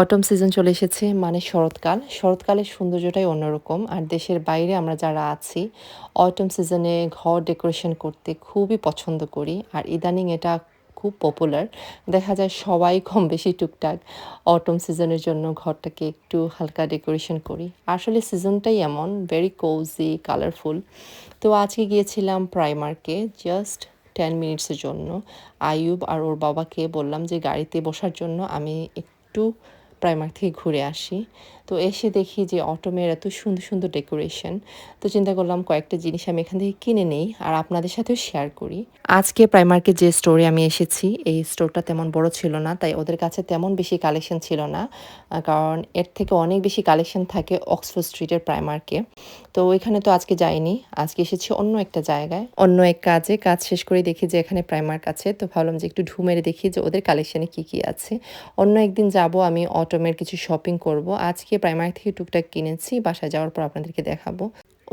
Autumn season চলে এসেছে মানে শরৎকাল। শরৎকালের সৌন্দর্যটাই অন্যরকম। আর দেশের বাইরে আমরা যারা আছি অটম সিজনে ঘর ডেকোরেশন করতে খুবই পছন্দ করি। আর ইদানিং এটা খুব পপুলার দেখা যায় সবাই কম বেশি টুকটাক অটম সিজনের জন্য ঘরটাকে একটু হালকা ডেকোরেশন করি। আসলে সিজনটাই এমন ভেরি কোজি কালারফুল তো আজকে গিয়েছিলাম প্রাইমার্কে জাস্ট টেন মিনিটসের জন্য। আয়ুব আর ওর বাবাকে বললাম যে, গাড়িতে বসার জন্য আমি একটু প্রাইমার থেকে ঘুরে আসি। তো এসে দেখি যে অটোমের এত সুন্দর সুন্দর ডেকোরেশন তো চিন্তা করলাম কয়েকটা জিনিস আমি এখান থেকে কিনে নেই আর আপনাদের সাথেও শেয়ার করি। আজকে প্রাইমার্কে যে স্টোরে আমি এসেছি, এই স্টোরটা তেমন বড় ছিল না, তাই ওদের কাছে তেমন বেশি কালেকশন ছিল না। কারণ এর থেকে অনেক বেশি কালেকশন থাকে অক্সফোর্ড স্ট্রিটের প্রাইমার্কে তো ওইখানে তো আজকে যাইনি, আজকে এসেছি অন্য একটা জায়গায়। অন্য এক কাজে, কাজ শেষ করে দেখি যে এখানে প্রাইমার্ক আছে। তো ভাবলাম যে একটু ঢু মেরে দেখি যে ওদের কালেকশনে কি কি আছে। অন্য একদিন যাব আমি অটোমের কিছু শপিং করব। আজকে প্রাইমার্ক থেকে টুকটাক কিনেছি, বাসায় যাওয়ার পর আপনাদেরকে দেখাবো।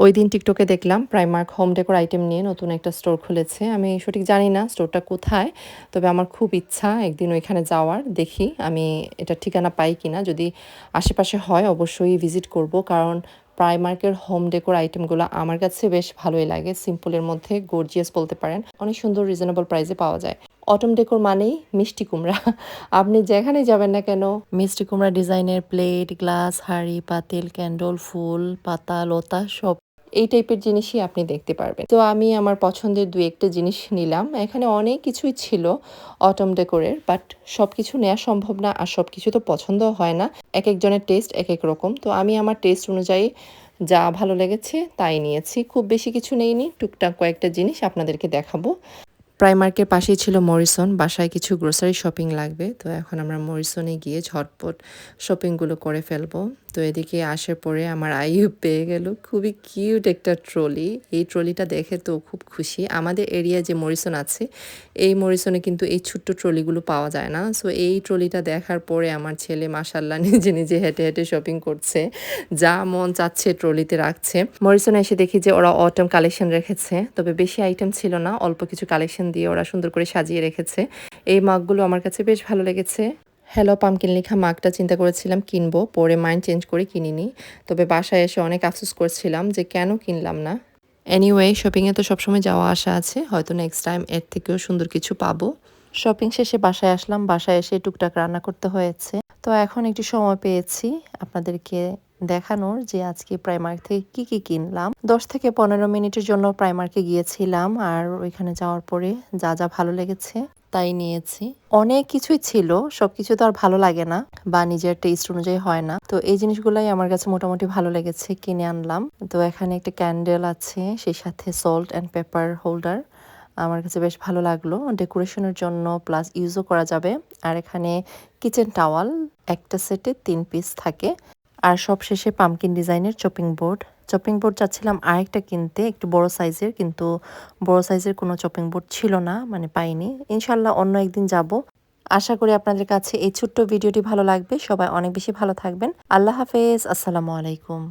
ওই দিন টিকটকে দেখলাম প্রাইমার্ক হোম ডেকোর আইটেম নিয়ে নতুন একটা স্টোর খুলেছে। আমি সঠিক জানি না স্টোরটা কোথায়, তবে আমার খুব ইচ্ছা একদিন ওইখানে যাওয়ার। দেখি আমি এটা ঠিকানা পাই কিনা। যদি আশেপাশে হয়, অবশ্যই ভিজিট করব। কারণ প্রাইমার্কের হোম ডেকোর আইটেমগুলো আমার কাছে বেশ ভালোই লাগে। সিম্পলের মধ্যে গর্জিয়াস বলতে পারেন। অনেক সুন্দর রিজনেবল প্রাইসে পাওয়া যায়। অটম ডেকোর মানেই মিষ্টি কুমড়া। আপনি যেখানে যাবেন না কেন, মিষ্টি কুমড়া ডিজাইনের প্লেট গ্লাস হাড়ি, পাতিল ক্যান্ডল ফুল, পাতা, লতা সব এই টাইপের জিনিসই আপনি দেখতে পারবেন। তো আমি আমার পছন্দের দু একটা জিনিস নিলাম। এখানে অনেক কিছুই ছিল অটম ডেকোরের বাট সব কিছু নেওয়া সম্ভব না আর সব কিছু তো পছন্দ হয় না। এক একজনের টেস্ট এক এক রকম। তো আমি আমার টেস্ট অনুযায়ী যা ভালো লেগেছে তাই নিয়েছি। খুব বেশি কিছু নেইনি। টুকটাক কয়েকটা জিনিস আপনাদেরকে দেখাবো। প্রাইমার্কের পাশেই ছিল মরিসন বাসায় কিছু গ্রোসারি শপিং লাগবে, তো এখন আমরা মরিসনে গিয়ে ঝটপট শপিংগুলো করে ফেলব। তো এদিকে আসার পরে আমার আইউ পেয়ে গেল, খুবই কিউট একটা ট্রলি এই ট্রলিটা দেখে তো খুব খুশি। আমাদের এরিয়ায় যে মরিসন আছে, এই মরিসনে কিন্তু এই ছোট্ট ট্রলিগুলো পাওয়া যায় না। সো এই ট্রলিটা দেখার পরে আমার ছেলে মাসাল্লাহ নিজে নিজে হেঁটে হেঁটে শপিং করছে, যা মন চাচ্ছে ট্রলিতে রাখছে। মরিসনে এসে দেখি যে ওরা অটম কালেকশন রেখেছে, তবে বেশি আইটেম ছিল না, অল্প কিছু কালেকশন দিয়ে ওরা সুন্দর করে সাজিয়ে রেখেছে। এই মাগগুলো আমার কাছে বেশ ভালো লেগেছে। হ্যালো পামকিন লেখা মাগটা চিন্তা করেছিলাম কিনবো, পরে মাইন্ড চেঞ্জ করে কিনিনি। তবে বাসায় এসে অনেক আফসোস করছিলাম যে কেন কিনলাম না। এনিওয়ে শপিংয়ে তো সবসময় যাওয়া আসা আছে, হয়তো নেক্সট টাইম এর থেকেও সুন্দর কিছু পাবো। শপিং শেষে বাসায় আসলাম, বাসায় এসে টুকটাক রান্না করতে হয়েছে। তো এখন একটু সময় পেয়েছি আপনাদেরকে দেখানোর যে আজকে প্রাইমার্ক থেকে কি কি কিনলাম। দশ থেকে পনেরো মিনিটের জন্য প্রাইমার্কে গিয়েছিলাম আর ওইখানে যাওয়ার পরে যা যা ভালো লেগেছে তাই নিয়েছি। অনেক কিছুই ছিল, সবকিছু তো আর ভালো লাগে না বা নিজের টেস্ট অনুযায়ী হয় না। তো এই জিনিসগুলাই আমার কাছে মোটামুটি ভালো লেগেছে, কিনে আনলাম। তো এখানে একটা ক্যান্ডেল আছে, সেই সাথে সল্ট অ্যান্ড পেপার হোল্ডার আমার কাছে বেশ ভালো লাগল। ডেকোরেশনের জন্য প্লাস ইউজও করা যাবে। আর এখানে কিচেন টাওয়াল একটা সেটে তিন পিস থাকে। আর সব শেষে পামকিন ডিজাইনের চপিং বোর্ড চপিং বোর্ড চাচ্ছিলাম আরেকটা কিনতে, একটু বড় সাইজের কিন্তু বড় সাইজের কোনো চপিং বোর্ড ছিল না মানে পাইনি। ইনশাল্লাহ অন্য একদিন যাব। আশা করি আপনাদের কাছে এই ছোট্ট ভিডিওটি ভালো লাগবে। সবাই অনেক বেশি ভালো থাকবেন। আল্লাহ হাফেজ। আসসালামু আলাইকুম।